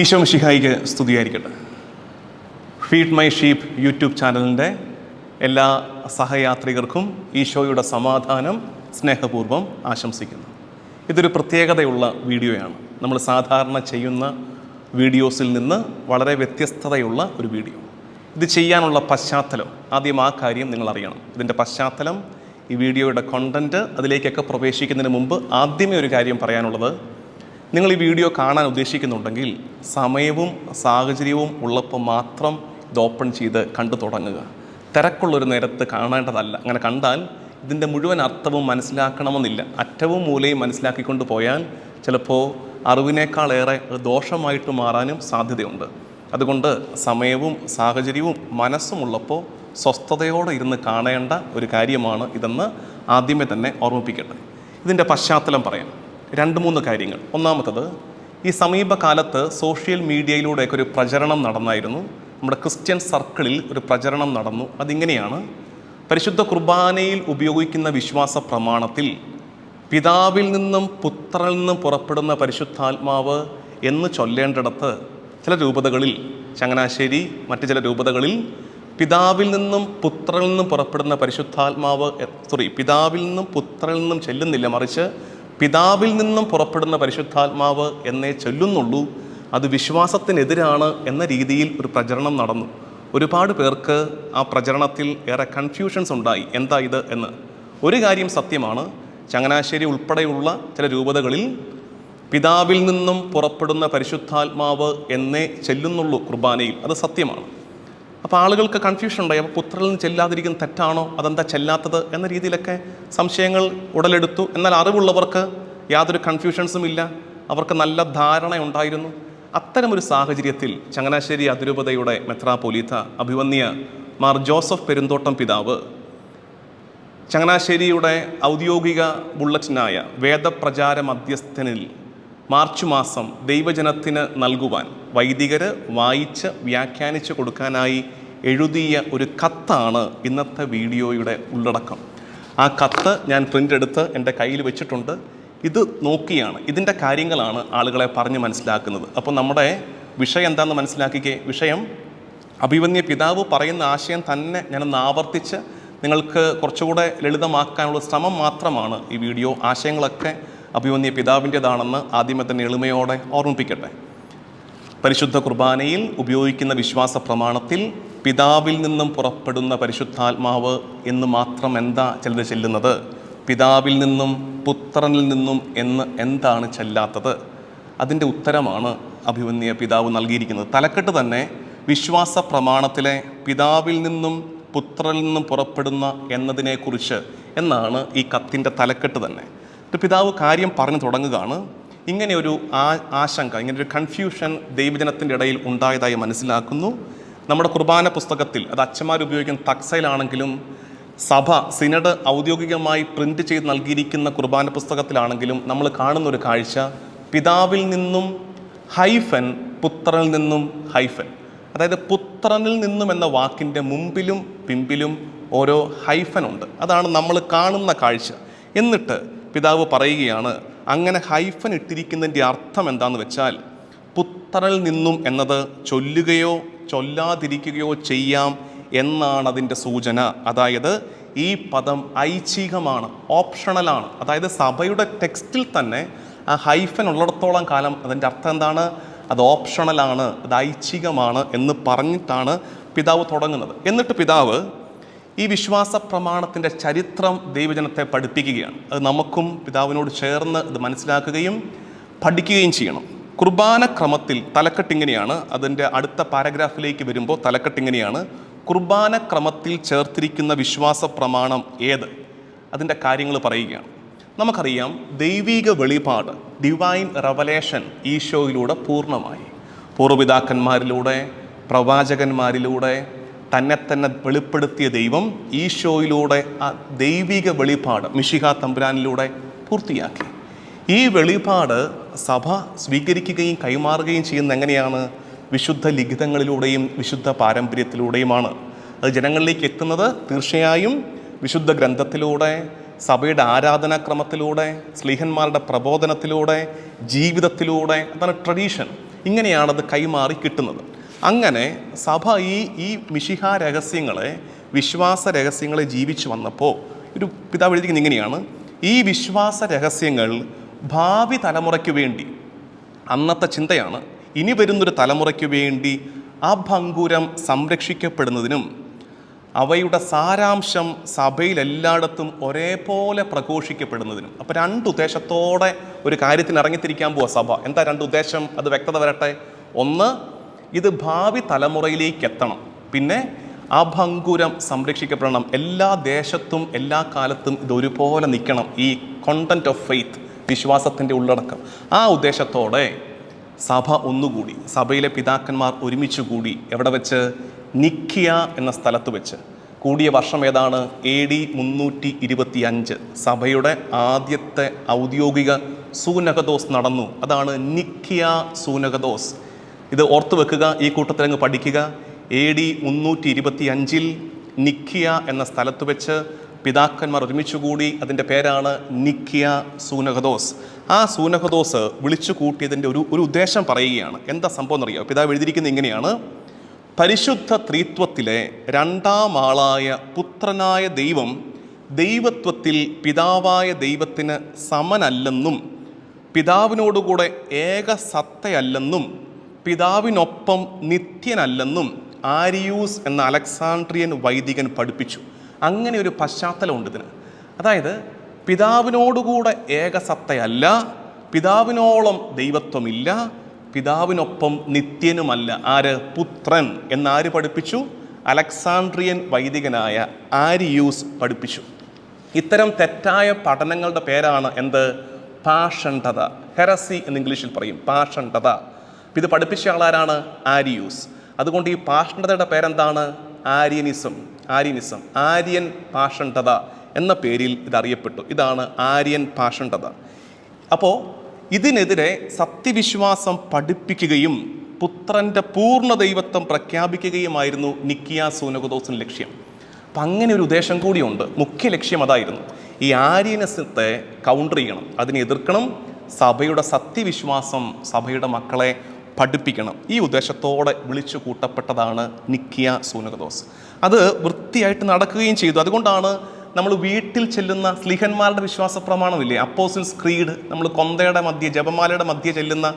ഈശോ ഷിഹായിക്ക് സ്തുതിയായിരിക്കട്ടെ. Feed my sheep YouTube ചാനലിന്റെ എല്ലാ സഹയാത്രികർക്കും ഈശോയുടെ സമാധാനം സ്നേഹപൂർവം ആശംസിക്കുന്നു. ഇതൊരു പ്രത്യേകതയുള്ള വീഡിയോയാണ്. നമ്മൾ സാധാരണ ചെയ്യുന്ന വീഡിയോസിൽ നിന്ന് വളരെ വ്യത്യസ്തതയുള്ള ഒരു വീഡിയോ. ഇത് ചെയ്യാനുള്ള പശ്ചാത്തലം. ആദ്യം ആ കാര്യം നിങ്ങൾ അറിയണം. ഇതിന്റെ പശ്ചാത്തലം ഈ വീഡിയോയുടെ കണ്ടന്റ് അതിലേക്കൊക്കെ പ്രവേശിക്കുന്നതിന് മുമ്പ് ആദ്യമേ ഒരു കാര്യം പറയാനുള്ളത് നിങ്ങൾ ഈ വീഡിയോ കാണാൻ ഉദ്ദേശിക്കുന്നുണ്ടെങ്കിൽ സമയവും സാഹചര്യവും ഉള്ളപ്പോൾ മാത്രം ഇത് ഓപ്പൺ ചെയ്ത് കണ്ടു തുടങ്ങുക. തിരക്കുള്ളൊരു നേരത്ത് കാണേണ്ടതല്ല. അങ്ങനെ കണ്ടാൽ ഇതിന്റെ മുഴുവൻ അർത്ഥവും മനസ്സിലാക്കണമെന്നില്ല. അറ്റവും മൂലയും മനസ്സിലാക്കിക്കൊണ്ട് പോയാൽ ചിലപ്പോൾ അറിവിനേക്കാളേറെ ദോഷമായിട്ട് മാറാനും സാധ്യതയുണ്ട്. അതുകൊണ്ട് സമയവും സാഹചര്യവും മനസ്സുമുള്ളപ്പോൾ സ്വസ്ഥതയോടെ ഇരുന്ന് കാണേണ്ട ഒരു കാര്യമാണ് ഇതെന്ന് ആദ്യമേ തന്നെ ഓർമ്മിപ്പിക്കട്ടെ ഇതിന്റെ പശ്ചാത്തലം പറയാം. രണ്ട് മൂന്ന് കാര്യങ്ങൾ. ഒന്നാമത്തത് ഈ സമീപകാലത്ത് സോഷ്യൽ മീഡിയയിലൂടെയൊക്കെ ഒരു പ്രചരണം നടന്നായിരുന്നു. നമ്മുടെ ക്രിസ്ത്യൻ സർക്കിളിൽ ഒരു പ്രചരണം നടന്നു. അതിങ്ങനെയാണ് പരിശുദ്ധ കുർബാനയിൽ ഉപയോഗിക്കുന്ന വിശ്വാസ പ്രമാണത്തിൽ പിതാവിൽ നിന്നും പുത്രനിൽ നിന്നും പുറപ്പെടുന്ന പരിശുദ്ധാത്മാവ് എന്ന് ചൊല്ലേണ്ടിടത്ത് ചില രൂപതകളിൽ ചങ്ങനാശ്ശേരി മറ്റ് ചില രൂപതകളിൽ പിതാവിൽ നിന്നും പുത്രനിൽ നിന്നും പുറപ്പെടുന്ന പരിശുദ്ധാത്മാവ് സോറി പിതാവിൽ നിന്നും പുത്രനിൽ നിന്നും ചെല്ലുന്നില്ല. മറിച്ച് പിതാവിൽ നിന്നും പുറപ്പെടുന്ന പരിശുദ്ധാത്മാവ് എന്നേ ചൊല്ലുന്നുള്ളൂ. അത് വിശ്വാസത്തിനെതിരാണ് എന്ന രീതിയിൽ ഒരു പ്രചരണം നടന്നു. ഒരുപാട് പേർക്ക് ആ പ്രചരണത്തിൽ ഏറെ കൺഫ്യൂഷൻസ് ഉണ്ടായി. എന്താ ഇത് എന്ന്. ഒരു കാര്യം സത്യമാണ്. ചങ്ങനാശ്ശേരി ഉൾപ്പെടെയുള്ള ചില രൂപതകളിൽ പിതാവിൽ നിന്നും പുറപ്പെടുന്ന പരിശുദ്ധാത്മാവ് എന്നേ ചെല്ലുന്നുള്ളൂ കുർബാനയിൽ. അത് സത്യമാണ്. അപ്പോൾ ആളുകൾക്ക് കൺഫ്യൂഷൻ ഉണ്ടായി. അപ്പോൾ പുത്രനിൽ ചെല്ലാതിരിക്കുന്ന തെറ്റാണോ? അതെന്താ ചെല്ലാത്തത്? എന്ന രീതിയിലൊക്കെ സംശയങ്ങൾ ഉടലെടുത്തു. എന്നാൽ അറിവുള്ളവർക്ക് യാതൊരു കൺഫ്യൂഷൻസും ഇല്ല. അവർക്ക് നല്ല ധാരണ ഉണ്ടായിരുന്നു. അത്തരമൊരു സാഹചര്യത്തിൽ ചങ്ങനാശ്ശേരി അതിരൂപതയുടെ മെത്രാപൊലീത്ത അഭിവന്യ മാർ ജോസഫ് പെരുന്തോട്ടം പിതാവ് ചങ്ങനാശ്ശേരിയുടെ ഔദ്യോഗിക ബുള്ളറ്റിനായ വേദപ്രചാര മധ്യസ്ഥനിൽ മാർച്ച് മാസം ദൈവജനത്തിന് നൽകുവാൻ വൈദികർ വായിച്ച് വ്യാഖ്യാനിച്ച് കൊടുക്കാനായി എഴുതിയ ഒരു കത്താണ് ഇന്നത്തെ വീഡിയോയുടെ ഉള്ളടക്കം. ആ കത്ത് ഞാൻ പ്രിന്റ് എടുത്ത് എന്റെ കയ്യിൽ വെച്ചിട്ടുണ്ട്. ഇത് നോക്കിയാണ്. ഇതിന്റെ കാര്യങ്ങളാണ് ആളുകളെ പറഞ്ഞ് മനസ്സിലാക്കുന്നത്. അപ്പോൾ നമ്മുടെ വിഷയം എന്താണെന്ന് മനസ്സിലാക്കിക്കേ? വിഷയം അഭിവന്യ പിതാവ് പറയുന്ന ആശയം തന്നെ ഞാനൊന്ന് ആവർത്തിച്ച് നിങ്ങൾക്ക് കുറച്ചുകൂടെ ലളിതമാക്കാനുള്ള ശ്രമം മാത്രമാണ് ഈ വീഡിയോ. ആശയങ്ങളൊക്കെ അഭിവന്യ പിതാവിന്റെതാണെന്ന് ആദ്യമേ തന്നെ എളിമയോടെ ഓർമ്മിപ്പിക്കട്ടെ. പരിശുദ്ധ കുർബാനയിൽ ഉപയോഗിക്കുന്ന വിശ്വാസ പ്രമാണത്തിൽ പിതാവിൽ നിന്നും പുറപ്പെടുന്ന പരിശുദ്ധാത്മാവ് എന്ന് മാത്രം എന്താ ചിലത് ചെല്ലുന്നത്? പിതാവിൽ നിന്നും പുത്രനിൽ നിന്നും എന്ന് എന്താണ് ചെല്ലാത്തത്? അതിന്റെ ഉത്തരമാണ് അഭിമന്യ പിതാവ് നൽകിയിരിക്കുന്നത്. തലക്കെട്ട് തന്നെ വിശ്വാസ പ്രമാണത്തിലെ പിതാവിൽ നിന്നും പുത്രനിൽ നിന്നും പുറപ്പെടുന്ന എന്നതിനെക്കുറിച്ച് എന്നാണ് ഈ കത്തിന്റെ തലക്കെട്ട് തന്നെ. ഒരു പിതാവ് കാര്യം പറഞ്ഞു തുടങ്ങുകയാണ്. ഇങ്ങനെ ഒരു ആ ആശങ്ക ഇങ്ങനെ ഒരു കൺഫ്യൂഷൻ ദൈവജനത്തിന്റെ ഇടയിൽ ഉണ്ടായതായി മനസ്സിലാക്കുന്നു. നമ്മുടെ കുർബാന പുസ്തകത്തിൽ അത് അച്ഛന്മാർ ഉപയോഗിക്കുന്ന തക്സയിലാണെങ്കിലും സഭ സിനഡ് ഔദ്യോഗികമായി പ്രിന്റ് ചെയ്ത് നൽകിയിരിക്കുന്ന കുർബാന പുസ്തകത്തിലാണെങ്കിലും നമ്മൾ കാണുന്ന ഒരു കാഴ്ച പിതാവിൽ നിന്നും ഹൈഫൻ പുത്രനിൽ നിന്നും ഹൈഫൻ. അതായത് പുത്രനിൽ നിന്നും എന്ന വാക്കിന്റെ മുമ്പിലും പിമ്പിലും ഓരോ ഹൈഫൻ ഉണ്ട് അതാണ് നമ്മൾ കാണുന്ന കാഴ്ച. എന്നിട്ട് പിതാവ് പറയുകയാണ് അങ്ങനെ ഹൈഫൻ ഇട്ടിരിക്കുന്നതിന്റെ അർത്ഥം എന്താണെന്ന് വെച്ചാൽ പുത്രനിൽ നിന്നും എന്നത് ചൊല്ലുകയോ ചൊല്ലാതിരിക്കുകയോ ചെയ്യാം എന്നാണ് അതിന്റെ സൂചന. അതായത് ഈ പദം ഐച്ഛികമാണ് ഓപ്ഷണലാണ്. അതായത് സഭയുടെ ടെക്സ്റ്റിൽ തന്നെ ആ ഹൈഫൻ ഉള്ളിടത്തോളം കാലം അതിന്റെ അർത്ഥം എന്താണ്? അത് ഓപ്ഷണലാണ് അത് ഐച്ഛികമാണ് എന്ന് പറഞ്ഞിട്ടാണ് പിതാവ് തുടങ്ങുന്നത്. എന്നിട്ട് പിതാവ് ഈ വിശ്വാസ പ്രമാണത്തിന്റെ ചരിത്രം ദൈവജനത്തെ പഠിപ്പിക്കുകയാണ്. അത് നമുക്കും പിതാവിനോട് ചേർന്ന് ഇത് മനസ്സിലാക്കുകയും പഠിക്കുകയും ചെയ്യണം. കുർബാന ക്രമത്തിൽ തലക്കെട്ടിങ്ങനെയാണ് അതിന്റെ അടുത്ത പാരഗ്രാഫിലേക്ക് വരുമ്പോൾ തലക്കെട്ടിങ്ങനെയാണ് കുർബാന ക്രമത്തിൽ ചേർത്തിരിക്കുന്ന വിശ്വാസ പ്രമാണം ഏത്? അതിന്റെ കാര്യങ്ങൾ പറയുകയാണ്. നമുക്കറിയാം ദൈവീക വെളിപാട് ഡിവൈൻ റവലേഷൻ ഈശോയിലൂടെ പൂർണമായി. പൂർവപിതാക്കന്മാരിലൂടെ പ്രവാചകന്മാരിലൂടെ തന്നെ തന്നെ വെളിപ്പെടുത്തിയ ദൈവം ഈശോയിലൂടെ ആ ദൈവിക വെളിപാട് മിഷിഹ തമ്പുരാനിലൂടെ പൂർത്തിയാക്കി. ഈ വെളിപാട് സഭ സ്വീകരിക്കുകയും കൈമാറുകയും ചെയ്യുന്ന എങ്ങനെയാണ്? വിശുദ്ധ ലിഖിതങ്ങളിലൂടെയും വിശുദ്ധ പാരമ്പര്യത്തിലൂടെയുമാണ്. അത് ജനങ്ങളിലേക്ക് എത്തുന്നത് തീർച്ചയായും വിശുദ്ധ ഗ്രന്ഥത്തിലൂടെ സഭയുടെ ആരാധനാക്രമത്തിലൂടെ സ്ലീഹന്മാരുടെ പ്രബോധനത്തിലൂടെ ജീവിതത്തിലൂടെ അതാണ് ട്രഡീഷൻ. ഇങ്ങനെയാണത് കൈമാറി കിട്ടുന്നത്. അങ്ങനെ സഭ ഈ ഈ മിഷിഹ രഹസ്യങ്ങളെ വിശ്വാസ രഹസ്യങ്ങളെ ജീവിച്ചു വന്നപ്പോൾ ഒരു പിതാവ് എഴുതിക്കുന്നത് ഇങ്ങനെയാണ് ഈ വിശ്വാസ രഹസ്യങ്ങൾ ഭാവി തലമുറയ്ക്ക് വേണ്ടി അന്നത്തെ ചിന്തയാണ് ഇനി വരുന്നൊരു തലമുറയ്ക്ക് വേണ്ടി അഭംഗുരം സംരക്ഷിക്കപ്പെടുന്നതിനും അവയുടെ സാരാംശം സഭയിൽ എല്ലായിടത്തും ഒരേപോലെ പ്രഘോഷിക്കപ്പെടുന്നതിനും അപ്പോൾ രണ്ട് ഉദ്ദേശത്തോടെ ഒരു കാര്യത്തിന് ഇറങ്ങിത്തിരിക്കാൻ പോവാ സഭ. എന്താ രണ്ട് ഉദ്ദേശം? അത് വ്യക്തത വരട്ടെ. ഒന്ന് ഇത് ഭാവി തലമുറയിലേക്ക് എത്തണം പിന്നെ അഭങ്കുരം സംരക്ഷിക്കപ്പെടണം. എല്ലാ ദേശത്തും എല്ലാ കാലത്തും ഇത് ഒരുപോലെ നിൽക്കണം. ഈ കോണ്ടന്റ് ഓഫ് ഫെയ്ത്ത് വിശ്വാസത്തിന്റെ ഉള്ളടക്കം. ആ ഉദ്ദേശത്തോടെ സഭ ഒന്നുകൂടി സഭയിലെ പിതാക്കന്മാർ ഒരുമിച്ച് കൂടി എവിടെ വെച്ച്? നിക്കിയ എന്ന സ്ഥലത്ത് വെച്ച്. കൂടിയ വർഷം ഏതാണ്? എ ഡി മുന്നൂറ്റി ഇരുപത്തി അഞ്ച് സഭയുടെ ആദ്യത്തെ ഔദ്യോഗിക സൂനകദോസ് നടന്നു. അതാണ് നിക്കിയ സൂനകദോസ്. ഇത് ഓർത്തു വെക്കുക ഈ കൂട്ടത്തിൽ അങ്ങ് പഠിക്കുക. എ ഡി മുന്നൂറ്റി ഇരുപത്തി അഞ്ചിൽ നിക്കിയ എന്ന സ്ഥലത്ത് വെച്ച് പിതാക്കന്മാർ ഒരുമിച്ചുകൂടി അതിന്റെ പേരാണ് നിക്കിയ സൂനഹദോസ്. ആ സൂനഹദോസ് വിളിച്ചു കൂട്ടിയതിന്റെ ഒരു ഒരു ഉദ്ദേശം പറയുകയാണ്. എന്താ സംഭവം എന്നറിയാം? പിതാവ് എഴുതിയിരിക്കുന്നത് ഇങ്ങനെയാണ്. പരിശുദ്ധ ത്രിത്വത്തിലെ രണ്ടാം ആളായ പുത്രനായ ദൈവം ദൈവത്വത്തിൽ പിതാവായ ദൈവത്തിന് സമനല്ലെന്നും പിതാവിനോടുകൂടെ ഏക സത്തയല്ലെന്നും പിതാവിനൊപ്പം നിത്യനല്ലെന്നും ആരിയൂസ് എന്ന അലക്സാണ്ട്രിയൻ വൈദികൻ പഠിപ്പിച്ചു. അങ്ങനെ ഒരു പശ്ചാത്തലമുണ്ട് ഇതിന്. അതായത് പിതാവിനോടുകൂടെ ഏകസത്തയല്ല പിതാവിനോളം ദൈവത്വമില്ല പിതാവിനൊപ്പം നിത്യനുമല്ല. ആര്? പുത്രൻ എന്നാര് പഠിപ്പിച്ചു? അലക്സാണ്ട്രിയൻ വൈദികനായ ആരിയൂസ് പഠിപ്പിച്ചു. ഇത്തരം തെറ്റായ പഠനങ്ങളുടെ പേരാണ് എന്ത്? പാഷണ്ഡത ഹെറസി എന്ന് ഇംഗ്ലീഷിൽ പറയും. പാഷണ്ഡത ഇത് പഠിപ്പിച്ച ആളാരാണ്? ആരിയൂസ്. അതുകൊണ്ട് ഈ പാഷണതയുടെ പേരെന്താണ്? ആര്യനിസം. ആര്യനിസം. ആര്യൻ പാഷണ്ഡത എന്ന പേരിൽ ഇതറിയപ്പെട്ടു. ഇതാണ് ആര്യൻ പാഷണ്ഡത. അപ്പോൾ ഇതിനെതിരെ സത്യവിശ്വാസം പഠിപ്പിക്കുകയും പുത്രന്റെ പൂർണ ദൈവത്വം പ്രഖ്യാപിക്കുകയുമായിരുന്നു നിക്കിയ സൂനകുദോസിന് ലക്ഷ്യം. അപ്പം അങ്ങനെ ഒരു ഉദ്ദേശം കൂടിയുണ്ട്. മുഖ്യ ലക്ഷ്യം അതായിരുന്നു ഈ ആര്യനസത്തെ കൗണ്ടർ ചെയ്യണം. അതിനെ എതിർക്കണം. സഭയുടെ സത്യവിശ്വാസം സഭയുടെ മക്കളെ പഠിപ്പിക്കണം. ഈ ഉദ്ദേശത്തോടെ വിളിച്ചു കൂട്ടപ്പെട്ടതാണ് നിക്കിയ സൂനകദോസ്. അത് വൃത്തിയായിട്ട് നടക്കുകയും ചെയ്തു. അതുകൊണ്ടാണ് നമ്മൾ വീട്ടിൽ ചെല്ലുന്ന സ്ലിഹന്മാരുടെ വിശ്വാസ പ്രമാണമില്ലേ അപ്പോസിൽസ് ക്രീഡ് നമ്മൾ കൊന്തയുടെ മധ്യ ജപമാലയുടെ മധ്യ ചെല്ലുന്ന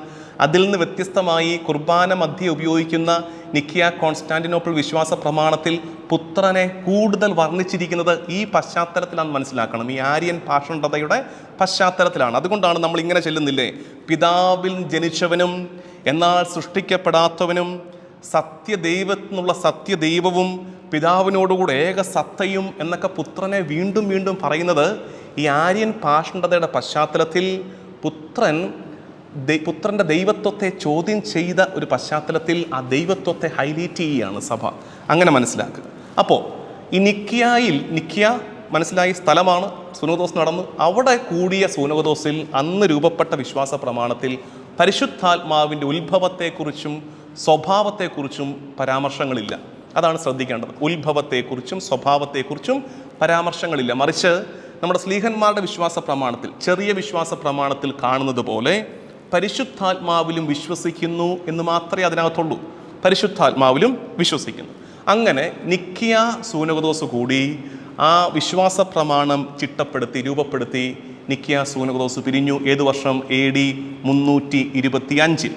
അതിൽ നിന്ന് വ്യത്യസ്തമായി കുർബാന മധ്യ ഉപയോഗിക്കുന്ന നിക്കിയ കോൺസ്റ്റാന്റിനോപ്പിൾ വിശ്വാസ പ്രമാണത്തിൽ പുത്രനെ കൂടുതൽ വർണിച്ചിരിക്കുന്നത് ഈ പശ്ചാത്തലത്തിലാണ് മനസ്സിലാക്കണം. ഈ ആര്യൻ പാഷണ്ഡതയുടെ പശ്ചാത്തലത്തിലാണ്. അതുകൊണ്ടാണ് നമ്മൾ ഇങ്ങനെ ചെല്ലുന്നില്ലേ? പിതാവിൽ ജനിച്ചവനും എന്നാൽ സൃഷ്ടിക്കപ്പെടാത്തവനും സത്യദൈവത്തിനുള്ള സത്യദൈവവും പിതാവിനോടുകൂടെ ഏക സത്തയും എന്നൊക്കെ പുത്രനെ വീണ്ടും വീണ്ടും പറയുന്നത് ഈ ആര്യൻ പാഷണ്ഡതയുടെ പശ്ചാത്തലത്തിൽ പുത്രൻ പുത്രന്റെ ദൈവത്വത്തെ ചോദ്യം ചെയ്ത ഒരു പശ്ചാത്തലത്തിൽ ആ ദൈവത്വത്തെ ഹൈലൈറ്റ് ചെയ്യുകയാണ് സഭ. അങ്ങനെ മനസ്സിലാക്കുക. അപ്പോൾ ഈ നിക്കിയായിൽ നിക്കിയ മനസ്സിലായ സ്ഥലമാണ് സുനോദോസ് നടന്നു. അവിടെ കൂടിയ സുനോദോസിൽ അന്ന് രൂപപ്പെട്ട വിശ്വാസ പ്രമാണത്തിൽ പരിശുദ്ധാത്മാവിന്റെ ഉത്ഭവത്തെക്കുറിച്ചും സ്വഭാവത്തെക്കുറിച്ചും പരാമർശങ്ങളില്ല. അതാണ് ശ്രദ്ധിക്കേണ്ടത്. ഉത്ഭവത്തെക്കുറിച്ചും സ്വഭാവത്തെക്കുറിച്ചും പരാമർശങ്ങളില്ല. മറിച്ച് നമ്മുടെ സ്ലീഹന്മാരുടെ വിശ്വാസ പ്രമാണത്തിൽ ചെറിയ വിശ്വാസ പ്രമാണത്തിൽ കാണുന്നത് പോലെ പരിശുദ്ധാത്മാവിലും വിശ്വസിക്കുന്നു എന്ന് മാത്രമേ അതിനകത്തുള്ളൂ. പരിശുദ്ധാത്മാവിലും വിശ്വസിക്കുന്നു. അങ്ങനെ നിക്കിയ സൂനകദോസ് കൂടി ആ വിശ്വാസ പ്രമാണം ചിട്ടപ്പെടുത്തി രൂപപ്പെടുത്തി നിക്കിയ സൂനകദോസ് പിരിഞ്ഞു. ഏതു വർഷം? എ ഡി മുന്നൂറ്റി ഇരുപത്തി അഞ്ചിൽ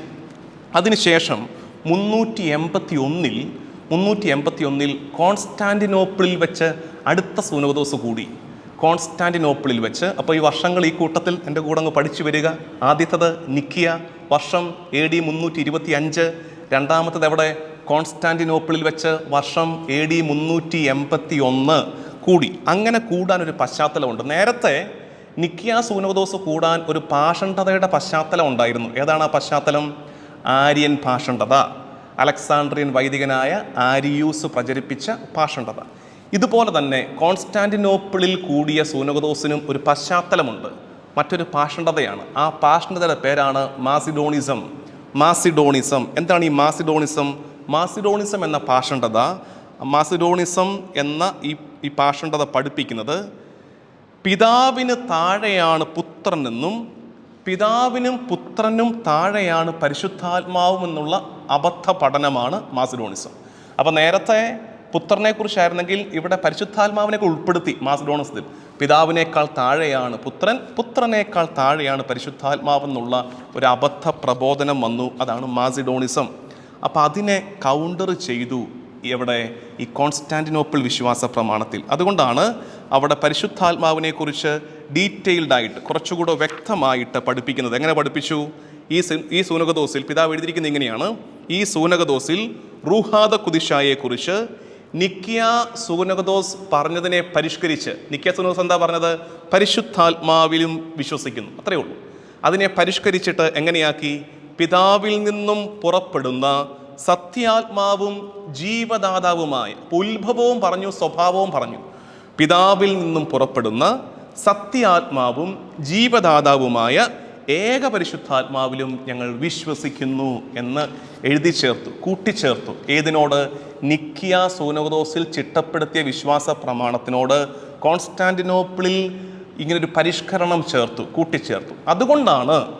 അതിനുശേഷം മുന്നൂറ്റി എൺപത്തി ഒന്നിൽ മുന്നൂറ്റി എൺപത്തി ഒന്നിൽ കോൺസ്റ്റാന്റിനോപ്പിളിൽ വെച്ച് അടുത്ത സൂനകദോസ് കൂടി. കോൺസ്റ്റാന്റിനോപ്പിളിൽ വെച്ച് അപ്പോൾ ഈ വർഷങ്ങൾ ഈ കൂട്ടത്തിൽ എന്റെ കൂടെ അങ്ങ് പഠിച്ചു വരിക. ആദ്യത്തത് നിക്കിയ വർഷം എ ഡി മുന്നൂറ്റി ഇരുപത്തി അഞ്ച് രണ്ടാമത്തത് എവിടെ? കോൺസ്റ്റാന്റിനോപ്പിളിൽ വെച്ച് വർഷം എ ഡി മുന്നൂറ്റി എൺപത്തി ഒന്ന് കൂടി. അങ്ങനെ കൂടാൻ ഒരു പശ്ചാത്തലമുണ്ട്. നേരത്തെ നിക്കിയ സൂനവദോസ് കൂടാൻ ഒരു പാഷണ്ഡതയുടെ പശ്ചാത്തലം ഉണ്ടായിരുന്നു. ഏതാണ് ആ പശ്ചാത്തലം? ആര്യൻ പാഷണ്ഡത. അലക്സാണ്ട്രിയൻ വൈദികനായ ആരിയൂസ് പ്രചരിപ്പിച്ച പാഷണ്ഡത. ഇതുപോലെ തന്നെ കോൺസ്റ്റാന്റിനോപ്പിളിൽ കൂടിയ സൂനകദോസിനും ഒരു പശ്ചാത്തലമുണ്ട്. മറ്റൊരു പാഷണ്ഡതയാണ്. ആ പാഷണ്ഡതയുടെ പേരാണ് മാസിഡോണിസം. മാസിഡോണിസം. എന്താണ് ഈ മാസിഡോണിസം? മാസിഡോണിസം എന്ന പാഷണ്ഡത മാസിഡോണിസം എന്ന ഈ ഈ പാഷണ്ഡത പഠിപ്പിക്കുന്നത് പിതാവിന് താഴെയാണ് പുത്രനെന്നും പിതാവിനും പുത്രനും താഴെയാണ് പരിശുദ്ധാത്മാവുമെന്നുള്ള അബദ്ധ പഠനമാണ് മാസിഡോണിസം. അപ്പോൾ നേരത്തെ പുത്രനെക്കുറിച്ചായിരുന്നെങ്കിൽ ഇവിടെ പരിശുദ്ധാത്മാവിനെ ഉൾപ്പെടുത്തി മാസിഡോണിസത്തിൽ പിതാവിനേക്കാൾ താഴെയാണ് പുത്രൻ പുത്രനേക്കാൾ താഴെയാണ് പരിശുദ്ധാത്മാവെന്നുള്ള ഒരു അബദ്ധ പ്രബോധനം വന്നു. അതാണ് മാസിഡോണിസം. അപ്പോൾ അതിനെ കൗണ്ടർ ചെയ്തു ഇവിടെ ഈ കോൺസ്റ്റാന്റിനോപ്പിൾ വിശ്വാസ പ്രമാണത്തിൽ. അതുകൊണ്ടാണ് അവിടെ പരിശുദ്ധാത്മാവിനെക്കുറിച്ച് ഡീറ്റെയിൽഡായിട്ട് കുറച്ചുകൂടെ വ്യക്തമായിട്ട് പഠിപ്പിക്കുന്നത്. എങ്ങനെ പഠിപ്പിച്ചു? ഈ ഈ സൂനകദോസിൽ പിതാവ് എഴുതിയിരിക്കുന്നത് ഇങ്ങനെയാണ്. ഈ സൂനകദോസിൽ റൂഹാദ കുതിഷായെക്കുറിച്ച് നിക്കിയ സുഗനകദോസ് പറഞ്ഞതിനെ പരിഷ്കരിച്ച് നിക്കിയ സുഗനകദോസ് എന്താ പറഞ്ഞത്? പരിശുദ്ധാത്മാവിലും വിശ്വസിക്കുന്നു. അത്രയേ ഉള്ളൂ. അതിനെ പരിഷ്കരിച്ചിട്ട് എങ്ങനെയാക്കി? പിതാവിൽ നിന്നും പുറപ്പെടുന്ന സത്യാത്മാവും ജീവദാതാവുമായ ഉത്ഭവവും പറഞ്ഞു സ്വഭാവവും പറഞ്ഞു. പിതാവിൽ നിന്നും പുറപ്പെടുന്ന സത്യാത്മാവും ജീവദാതാവുമായ ഏക പരിശുദ്ധാത്മാവിലും ഞങ്ങൾ വിശ്വസിക്കുന്നു എന്ന് എഴുതി ചേർത്തു കൂട്ടിച്ചേർത്തു. ഏതിനോട്? നിക്കിയ സോനോദോസിൽ ചിട്ടപ്പെടുത്തിയ വിശ്വാസ പ്രമാണത്തിനോട് കോൺസ്റ്റാന്റിനോപ്പിളിൽ ഇങ്ങനൊരു പരിഷ്കരണം ചേർത്തു കൂട്ടിച്ചേർത്തു. അതുകൊണ്ടാണ്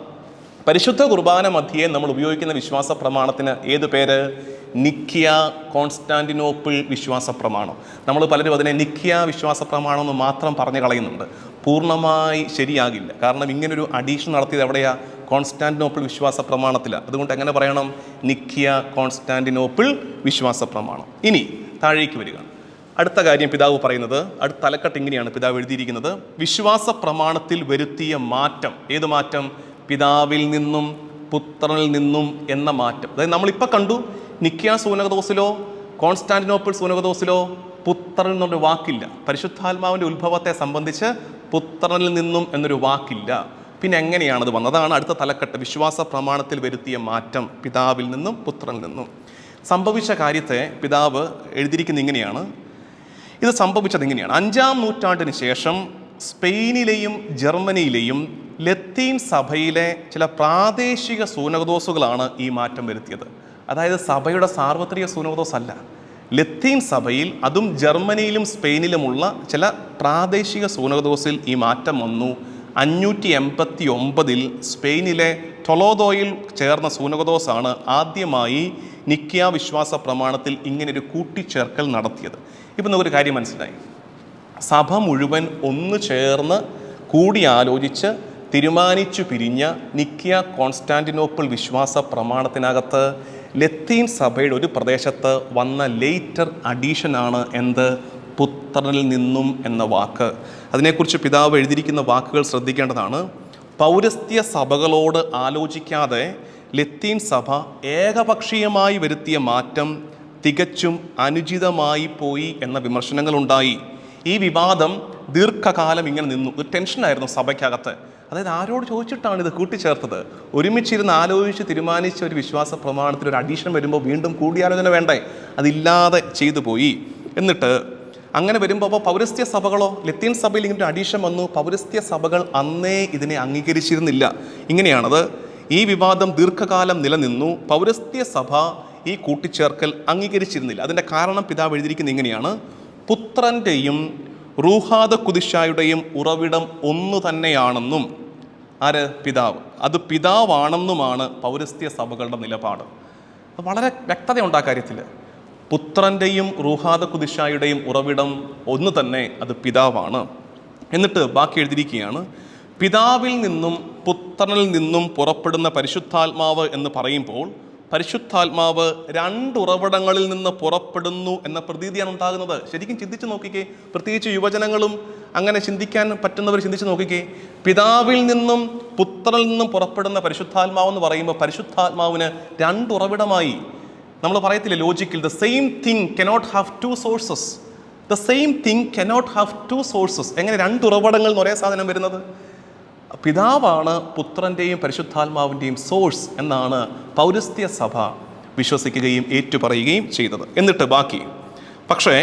പരിശുദ്ധ കുർബാന മധ്യേ നമ്മൾ ഉപയോഗിക്കുന്ന വിശ്വാസ പ്രമാണത്തിന് ഏത് പേര്? നിക്കിയ കോൺസ്റ്റാന്റിനോപ്പിൾ വിശ്വാസ പ്രമാണം. നമ്മൾ പലരും അതിനെ നിക്കിയ വിശ്വാസ പ്രമാണം എന്ന് മാത്രം പറഞ്ഞു കളയുന്നുണ്ട്. പൂർണമായി ശരിയാകില്ല. കാരണം ഇങ്ങനൊരു അഡീഷൻ നടത്തിയത് എവിടെയാ? കോൺസ്റ്റാന്റിനോപ്പിൾ വിശ്വാസ പ്രമാണത്തിലാണ് അതുകൊണ്ട് എങ്ങനെ പറയണം? നിക്കിയ കോൺസ്റ്റാന്റിനോപ്പിൾ വിശ്വാസ പ്രമാണം. ഇനി താഴേക്ക് വരിക. അടുത്ത കാര്യം പിതാവ് പറയുന്നത് അടുത്ത തലക്കെട്ട് ഇങ്ങനെയാണ് പിതാവ് എഴുതിയിരിക്കുന്നത്. വിശ്വാസ പ്രമാണത്തിൽ വരുത്തിയ മാറ്റം. ഏത് മാറ്റം? പിതാവിൽ നിന്നും പുത്രനിൽ നിന്നും എന്ന മാറ്റം. അതായത് നമ്മളിപ്പോൾ കണ്ടു നിക്കിയ സൂനകദോസിലോ കോൺസ്റ്റാന്റിനോപ്പിൾ സൂനകദോസിലോ പുത്രൻ എന്നൊരു വാക്കില്ല. പരിശുദ്ധാത്മാവിന്റെ ഉത്ഭവത്തെ സംബന്ധിച്ച് പുത്രനിൽ നിന്നും എന്നൊരു വാക്കില്ല. പിന്നെ എങ്ങനെയാണത് വന്നത്? അതാണ് അടുത്ത തലക്കെട്ട്. വിശ്വാസ പ്രമാണത്തിൽ വരുത്തിയ മാറ്റം പിതാവിൽ നിന്നും പുത്രനിൽ നിന്നും. സംഭവിച്ച കാര്യത്തെ പിതാവ് എഴുതിയിരിക്കുന്ന ഇങ്ങനെയാണ്. ഇത് സംഭവിച്ചത് ഇങ്ങനെയാണ്. അഞ്ചാം നൂറ്റാണ്ടിന് ശേഷം സ്പെയിനിലെയും ജർമ്മനിയിലെയും ലത്തീൻ സഭയിലെ ചില പ്രാദേശിക സൂനകദോസുകളാണ് ഈ മാറ്റം വരുത്തിയത്. അതായത് സഭയുടെ സാർവത്രിക സൂനകദോസ് അല്ല ലത്തീൻ സഭയിൽ അതും ജർമ്മനിയിലും സ്പെയിനിലുമുള്ള ചില പ്രാദേശിക സൂനകദോസിൽ ഈ മാറ്റം വന്നു. അഞ്ഞൂറ്റി എൺപത്തി ഒമ്പതിൽ സ്പെയിനിലെ ടൊലോദോയിൽ ചേർന്ന സൂനകദോസാണ് ആദ്യമായി നിക്കിയ വിശ്വാസ പ്രമാണത്തിൽ ഇങ്ങനൊരു കൂട്ടിച്ചേർക്കൽ നടത്തിയത്. ഇപ്പം നമുക്കൊരു കാര്യം മനസ്സിലായി. സഭ മുഴുവൻ ഒന്ന് ചേർന്ന് കൂടിയാലോചിച്ച് തീരുമാനിച്ചു പിരിഞ്ഞ നിക്കിയ കോൺസ്റ്റാന്റിനോപ്പിൾ വിശ്വാസ പ്രമാണത്തിനകത്ത് ലത്തീൻ സഭയുടെ ഒരു പ്രദേശത്ത് വന്ന ലേറ്റർ അഡീഷനാണ് എന്ത്? പുത്രനിൽ നിന്നും എന്ന വാക്ക്. അതിനെക്കുറിച്ച് പിതാവ് എഴുതിയിരിക്കുന്ന വാക്കുകൾ ശ്രദ്ധിക്കേണ്ടതാണ്. പൗരസ്ത്യ സഭകളോട് ആലോചിക്കാതെ ലത്തീൻ സഭ ഏകപക്ഷീയമായി വരുത്തിയ മാറ്റം തികച്ചും അനുചിതമായി പോയി എന്ന വിമർശനങ്ങളുണ്ടായി. ഈ വിവാദം ദീർഘകാലം ഇങ്ങനെ നിന്നു. ഒരു ടെൻഷനായിരുന്നു സഭയ്ക്കകത്ത്. അതായത് ആരോട് ചോദിച്ചിട്ടാണ് ഇത് കൂട്ടിച്ചേർത്തത്? ഒരുമിച്ചിരുന്ന് ആലോചിച്ച് തീരുമാനിച്ച ഒരു വിശ്വാസ പ്രമാണത്തിൽ ഒരു അഡീഷൻ വരുമ്പോൾ വീണ്ടും കൂടിയാലോചന വേണ്ടേ? അതില്ലാതെ ചെയ്തു പോയി. എന്നിട്ട് അങ്ങനെ വരുമ്പോൾ അപ്പോൾ പൗരസ്ത്യ സഭകളോ ലത്തീൻ സഭയിൽ ഇങ്ങനെ അഡീഷൻ വന്നു. പൗരസ്ത്യ സഭകൾ അന്നേ ഇതിനെ അംഗീകരിച്ചിരുന്നില്ല. ഇങ്ങനെയാണത്. ഈ വിവാദം ദീർഘകാലം നിലനിന്നു. പൗരസ്ത്യ സഭ ഈ കൂട്ടിച്ചേർക്കൽ അംഗീകരിച്ചിരുന്നില്ല. അതിന്റെ കാരണം പിതാവ് എഴുതിയിരിക്കുന്നത് ഇങ്ങനെയാണ്. പുത്രന്റെയും റൂഹാദ കുതിശായുടെയും ഉറവിടം ഒന്നു തന്നെയാണെന്നും ആര്? പിതാവ്. അത് പിതാവാണെന്നുമാണ് പൗരസ്ത്യ സഭകളുടെ നിലപാട്. വളരെ വ്യക്തതയുണ്ട് ആ കാര്യത്തിൽ പുത്രന്റെയും റൂഹാദ കുതിശായുടെയും ഉറവിടം ഒന്ന് തന്നെ അത് പിതാവാണ്. എന്നിട്ട് ബാക്കി എഴുതിയിരിക്കുകയാണ് പിതാവിൽ നിന്നും പുത്രനിൽ നിന്നും പുറപ്പെടുന്ന പരിശുദ്ധാത്മാവ് എന്ന് പറയുമ്പോൾ പരിശുദ്ധാത്മാവ് രണ്ട് ഉറവിടങ്ങളിൽ നിന്ന് പുറപ്പെടുന്നു എന്ന പ്രതീതിയാണ് ഉണ്ടാകുന്നത്. ശരിക്കും ചിന്തിച്ച് നോക്കിക്കേ പ്രത്യേകിച്ച് യുവജനങ്ങളും അങ്ങനെ ചിന്തിക്കാൻ പറ്റുന്നവർ ചിന്തിച്ച് നോക്കിക്കേ പിതാവിൽ നിന്നും പുത്രനിൽ നിന്നും പുറപ്പെടുന്ന പരിശുദ്ധാത്മാവ് എന്ന് പറയുമ്പോൾ പരിശുദ്ധാത്മാവിന് രണ്ട് ഉറവിടമായി നമ്മൾ പറയത്തില്ല ലോജിക്കിൽ the same thing cannot have two sources the same thing cannot have two sources എങ്ങനെ രണ്ട് ഉറവിടങ്ങൾ എന്ന് ഒരേ സാധനം വരുന്നത്? പിതാവാണ് പുത്രന്റെയും പരിശുദ്ധാത്മാവിന്റെയും സോഴ്സ് എന്നാണ് പൗരസ്ത്യ സഭ വിശ്വസിക്കുകയും ഏറ്റുപറയുകയും ചെയ്തത്. എന്നിട്ട് ബാക്കി. പക്ഷേ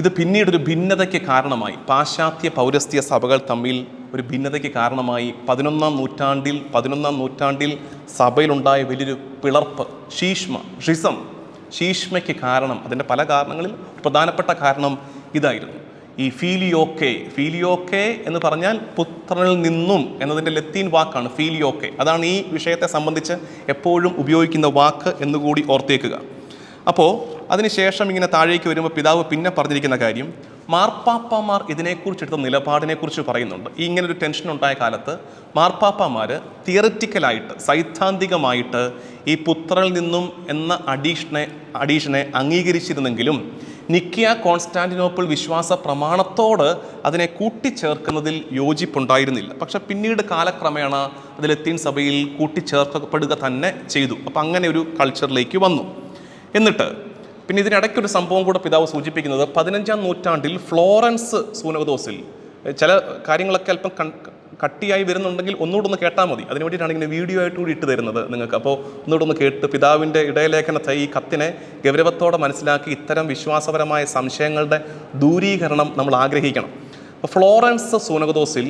ഇത് പിന്നീട് ഒരു ഭിന്നതയ്ക്ക് കാരണമായി. പാശ്ചാത്യ പൗരസ്ത്യ സഭകൾ തമ്മിൽ ഒരു ഭിന്നതയ്ക്ക് കാരണമായി. പതിനൊന്നാം നൂറ്റാണ്ടിൽ പതിനൊന്നാം നൂറ്റാണ്ടിൽ സഭയിലുണ്ടായ വലിയൊരു പിളർപ്പ് ശീഷ്മ ഷിസം ശീഷ്മയ്ക്ക് കാരണം അതിന്റെ പല കാരണങ്ങളിൽ പ്രധാനപ്പെട്ട കാരണം ഇതായിരുന്നു. ഈ ഫീലിയോക്കെ ഫീലിയോക്കെ എന്ന് പറഞ്ഞാൽ പുത്രനിൽ നിന്നും എന്നതിന്റെ ലത്തീൻ വാക്കാണ് ഫീലിയോക്കെ. അതാണ് ഈ വിഷയത്തെ സംബന്ധിച്ച് എപ്പോഴും ഉപയോഗിക്കുന്ന വാക്ക് എന്നുകൂടി ഓർത്തേക്കുക. അപ്പോൾ അതിനുശേഷം ഇങ്ങനെ താഴേക്ക് വരുമ്പോൾ പിതാവ് പിന്നെ പറഞ്ഞിരിക്കുന്ന കാര്യം മാർപ്പാപ്പമാർ ഇതിനെക്കുറിച്ച് എടുത്ത നിലപാടിനെക്കുറിച്ച് പറയുന്നുണ്ട്. ഈ ഇങ്ങനെ ഒരു ടെൻഷൻ ഉണ്ടായ കാലത്ത് മാർപ്പാപ്പമാർ തിയററ്റിക്കലായിട്ട് സൈദ്ധാന്തികമായിട്ട് ഈ പുത്രനിൽ നിന്നും എന്ന അഡീഷനെ അഡീഷനെ അംഗീകരിച്ചിരുന്നെങ്കിലും നിക്കിയ കോൺസ്റ്റാന്റിനോപ്പിൾ വിശ്വാസ പ്രമാണത്തോട് അതിനെ കൂട്ടിച്ചേർക്കുന്നതിൽ യോജിപ്പുണ്ടായിരുന്നില്ല. പക്ഷെ പിന്നീട് കാലക്രമേണ അത് സഭയിൽ കൂട്ടിച്ചേർക്കപ്പെടുക തന്നെ ചെയ്തു. അപ്പം അങ്ങനെ ഒരു കൾച്ചറിലേക്ക് വന്നു. എന്നിട്ട് പിന്നെ ഇതിനിടയ്ക്കൊരു സംഭവം കൂടെ പിതാവ് സൂചിപ്പിക്കുന്നത് പതിനഞ്ചാം നൂറ്റാണ്ടിൽ ഫ്ലോറൻസ് സൂനകദോസിൽ ചില കാര്യങ്ങളൊക്കെ അല്പം കട്ടിയായി വരുന്നുണ്ടെങ്കിൽ ഒന്നുകൂടെ ഒന്ന് കേട്ടാൽ മതി. അതിനു വേണ്ടിയിട്ടാണ് ഇങ്ങനെ വീഡിയോ ആയിട്ട് കൂടി ഇട്ട് തരുന്നത് നിങ്ങൾക്ക്. അപ്പോൾ ഒന്നുകൂടെ ഒന്ന് കേട്ട് പിതാവിന്റെ ഇടയലേഖനത്തെ ഈ കത്തിനെ ഗൗരവത്തോടെ മനസ്സിലാക്കി ഇത്തരം വിശ്വാസപരമായ സംശയങ്ങളുടെ ദൂരീകരണം നമ്മൾ ആഗ്രഹിക്കണം. അപ്പോൾ ഫ്ലോറൻസ് സൂനകദോസിൽ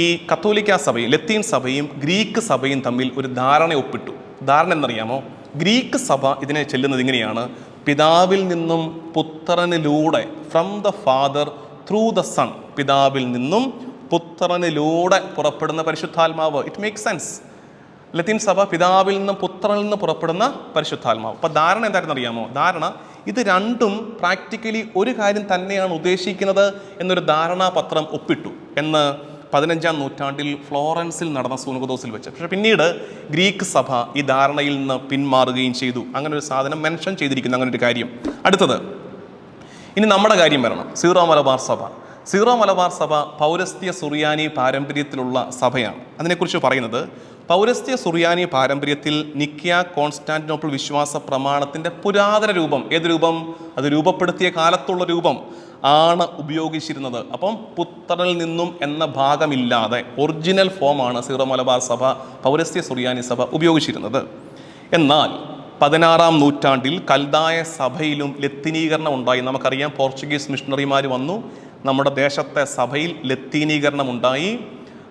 ഈ കത്തോലിക്ക സഭയും ലത്തീൻ സഭയും ഗ്രീക്ക് സഭയും തമ്മിൽ ഒരു ധാരണ ഒപ്പിട്ടു. ധാരണ എന്നറിയാമോ? ഗ്രീക്ക് സഭ ഇതിനെ ചെല്ലുന്നത് ഇങ്ങനെയാണ്. പിതാവിൽ നിന്നും പുത്രനിലൂടെ from the father through the son പിതാവിൽ നിന്നും പുത്രനിലൂടെ പുറപ്പെടുന്ന പരിശുദ്ധാത്മാവ്. ഇറ്റ് മേക്ക് സെൻസ് ലത്തീൻ സഭ പിതാവിൽ നിന്നും പുത്രനിൽ നിന്ന് പുറപ്പെടുന്ന പരിശുദ്ധാത്മാവ്. അപ്പോൾ ധാരണ എന്തായിരുന്നു അറിയാമോ? ധാരണ ഇത് രണ്ടും പ്രാക്ടിക്കലി ഒരു കാര്യം തന്നെയാണ് ഉദ്ദേശിക്കുന്നത് എന്നൊരു ധാരണാപത്രം ഒപ്പിട്ടു. എന്ന് പതിനഞ്ചാം നൂറ്റാണ്ടിൽ ഫ്ലോറൻസിൽ നടന്ന സൂനകദോസിൽ വെച്ച്. പക്ഷേ പിന്നീട് ഗ്രീക്ക് സഭ ഈ ധാരണയിൽ നിന്ന് പിന്മാറുകയും ചെയ്തു. അങ്ങനെ ഒരു സാധനം മെൻഷൻ ചെയ്തിരിക്കുന്നു അങ്ങനെ ഒരു കാര്യം. അടുത്തത് ഇനി നമ്മുടെ കാര്യം വരണം. സീറോ മലബാർ സഭ. സീറോ മലബാർ സഭ പൗരസ്ത്യ സുറിയാനി പാരമ്പര്യത്തിലുള്ള സഭയാണ്. അതിനെക്കുറിച്ച് പറയുന്നത് പൗരസ്ത്യ സുറിയാനി പാരമ്പര്യത്തിൽ നിക്കിയ കോൺസ്റ്റാന്റിനോപ്പിൾ വിശ്വാസ പ്രമാണത്തിന്റെ പുരാതന രൂപം. ഏത് രൂപം? അത് രൂപപ്പെടുത്തിയ കാലത്തുള്ള രൂപം. ആണ് ഉപയോഗിച്ചിരുന്നത്. അപ്പം പുത്രനിൽ നിന്നും എന്ന ഭാഗമില്ലാതെ ഒറിജിനൽ ഫോമാണ് സീറോ മലബാർ സഭ പൗരസ്ത്യ സുറിയാനി സഭ ഉപയോഗിച്ചിരുന്നത്. എന്നാൽ പതിനാറാം നൂറ്റാണ്ടിൽ കൽതായ സഭയിലും ലത്തീനീകരണം ഉണ്ടായി. നമുക്കറിയാം പോർച്ചുഗീസ് മിഷണറിമാർ വന്നു. നമ്മുടെ ദേശത്തെ സഭയിൽ ലത്തീനീകരണം ഉണ്ടായി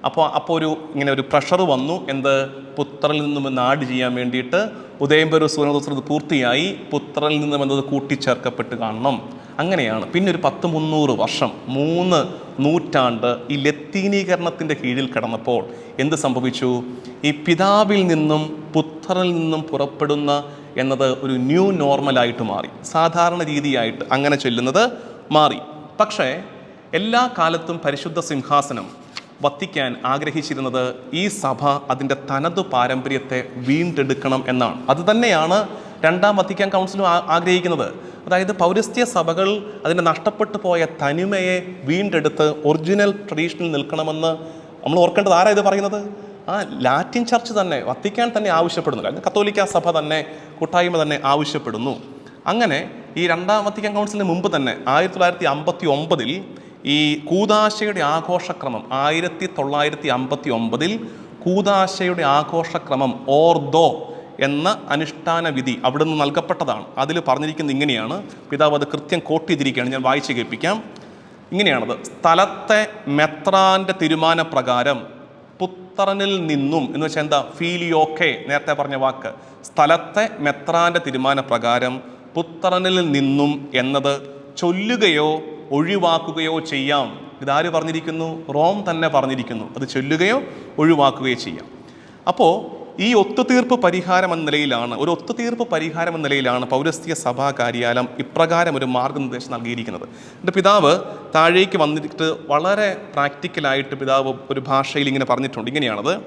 അപ്പോൾ അപ്പോൾ ഒരു ഇങ്ങനെ ഒരു പ്രഷർ വന്നു എന്ത്? പുത്രനിൽ നിന്നും നാട് ചെയ്യാൻ വേണ്ടിയിട്ട് ഉദയംപെരു സൂനദോസ്രത് പൂർത്തിയായി പുത്രനിൽ നിന്നും എന്നത് കൂട്ടിച്ചേർക്കപ്പെട്ട് കാണണം. അങ്ങനെയാണ്. പിന്നെ ഒരു പത്ത് മുന്നൂറ് വർഷം മൂന്ന് നൂറ്റാണ്ട് ഈ ലത്തീനീകരണത്തിന്റെ കീഴിൽ കിടന്നപ്പോൾ എന്ത് സംഭവിച്ചു? ഈ പിതാവിൽ നിന്നും പുത്രനിൽ നിന്നും പുറപ്പെടുന്ന എന്നത് ഒരു ന്യൂ നോർമലായിട്ട് മാറി. സാധാരണ രീതിയായിട്ട് അങ്ങനെ ചൊല്ലുന്നത് മാറി. പക്ഷേ എല്ലാ കാലത്തും പരിശുദ്ധ സിംഹാസനം വത്തിക്കാൻ ആഗ്രഹിച്ചിരുന്നത് ഈ സഭ അതിന്റെ തനത് പാരമ്പര്യത്തെ വീണ്ടെടുക്കണം എന്നാണ്. അത് തന്നെയാണ് രണ്ടാം വത്തിക്കാൻ കൗൺസിലും ആഗ്രഹിക്കുന്നത്. അതായത് പൗരസ്ത്യ സഭകൾ അതിന്റെ നഷ്ടപ്പെട്ടു പോയ തനിമയെ വീണ്ടെടുത്ത് ഒറിജിനൽ ട്രഡീഷനിൽ നിൽക്കണമെന്ന് നമ്മൾ ഓർക്കേണ്ടത് ആരാ ഇത് പറയുന്നത്? ആ ലാറ്റിൻ ചർച്ച് തന്നെ വത്തിക്കാൻ തന്നെ ആവശ്യപ്പെടുന്നു. അല്ലെങ്കിൽ കത്തോലിക്ക സഭ തന്നെ കൂട്ടായ്മ തന്നെ ആവശ്യപ്പെടുന്നു. അങ്ങനെ ഈ രണ്ടാം വത്തിക്കാൻ കൗൺസിലിന് മുമ്പ് തന്നെ ആയിരത്തി തൊള്ളായിരത്തി അമ്പത്തി ഒമ്പതിൽ ഈ കൂതാശയുടെ ആഘോഷക്രമം ആയിരത്തി തൊള്ളായിരത്തി അമ്പത്തി ഒമ്പതിൽ കൂതാശയുടെ ആഘോഷക്രമം ഓർദോ എന്ന അനുഷ്ഠാന വിധി അവിടെ നിന്ന് നൽകപ്പെട്ടതാണ്. അതിൽ പറഞ്ഞിരിക്കുന്നത് ഇങ്ങനെയാണ്. പിതാവ് അത് കൃത്യം കോട്ട് ചെയ്തിരിക്കുകയാണ്. ഞാൻ വായിച്ചു കേൾപ്പിക്കാം. ഇങ്ങനെയാണത്. സ്ഥലത്തെ മെത്രാന്റെ തീരുമാനപ്രകാരം പുത്രനിൽ നിന്നും എന്ന് വെച്ചാൽ എന്താ? ഫീലിയോക്കെ നേരത്തെ പറഞ്ഞ വാക്ക്. സ്ഥലത്തെ മെത്രാന്റെ തീരുമാനപ്രകാരം പുത്രനിൽ നിന്നും എന്നത് ചൊല്ലുകയോ ഒഴിവാക്കുകയോ ചെയ്യാം. ഇതാര് പറഞ്ഞിരിക്കുന്നു? റോം തന്നെ പറഞ്ഞിരിക്കുന്നു. അത് ചൊല്ലുകയോ ഒഴിവാക്കുകയോ ചെയ്യാം. അപ്പോൾ ഈ ഒത്തുതീർപ്പ് പരിഹാരം എന്ന നിലയിലാണ് ഒരു ഒത്തുതീർപ്പ് പരിഹാരം എന്ന നിലയിലാണ് പൗരസ്ത്യ സഭാ കാര്യാലയം ഇപ്രകാരം ഒരു മാർഗനിർദ്ദേശം നൽകിയിരിക്കുന്നത്. എന്റെ പിതാവ് താഴേക്ക് വന്നിട്ട് വളരെ പ്രാക്ടിക്കലായിട്ട് പിതാവ് ഒരു ഭാഷയിൽ ഇങ്ങനെ പറഞ്ഞിട്ടുണ്ട്. ഇങ്ങനെയാണത്.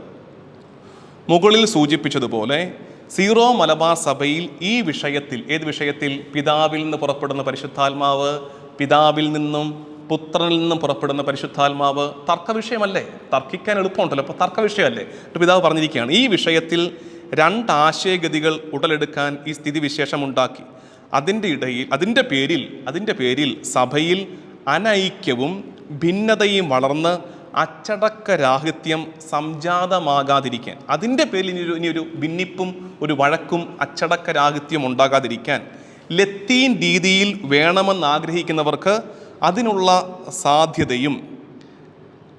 മുകളിൽ സൂചിപ്പിച്ചതുപോലെ സീറോ മലബാർ സഭയിൽ ഈ വിഷയത്തിൽ ഏത് വിഷയത്തിൽ? പിതാവിൽ നിന്ന് പുറപ്പെടുന്ന പരിശുദ്ധാത്മാവ് പിതാവിൽ നിന്നും പുത്രനിൽ നിന്നും പുറപ്പെടുന്ന പരിശുദ്ധാത്മാവ് തർക്ക വിഷയമല്ലേ? തർക്കിക്കാൻ എളുപ്പമുണ്ടല്ലോ അപ്പോൾ തർക്ക വിഷയമല്ലേ? എന്നിട്ട് പിതാവ് പറഞ്ഞിരിക്കുകയാണ് ഈ വിഷയത്തിൽ രണ്ട് ആശയഗതികൾ ഉടലെടുക്കാൻ ഈ സ്ഥിതിവിശേഷം ഉണ്ടാക്കി. അതിന്റെ ഇടയിൽ അതിന്റെ പേരിൽ അതിന്റെ പേരിൽ സഭയിൽ അനൈക്യവും ഭിന്നതയും വളർന്ന് അച്ചടക്കരാഹിത്യം സംജാതമാകാതിരിക്കാൻ. അതിന്റെ പേരിൽ ഇനിയൊരു ഒരു ഇനി ഒരു ഭിന്നിപ്പും ഒരു വഴക്കും അച്ചടക്ക രാഹിത്യം ഉണ്ടാകാതിരിക്കാൻ ലത്തീൻ രീതിയിൽ വേണമെന്ന് ആഗ്രഹിക്കുന്നവർക്ക് അതിനുള്ള സാധ്യതയും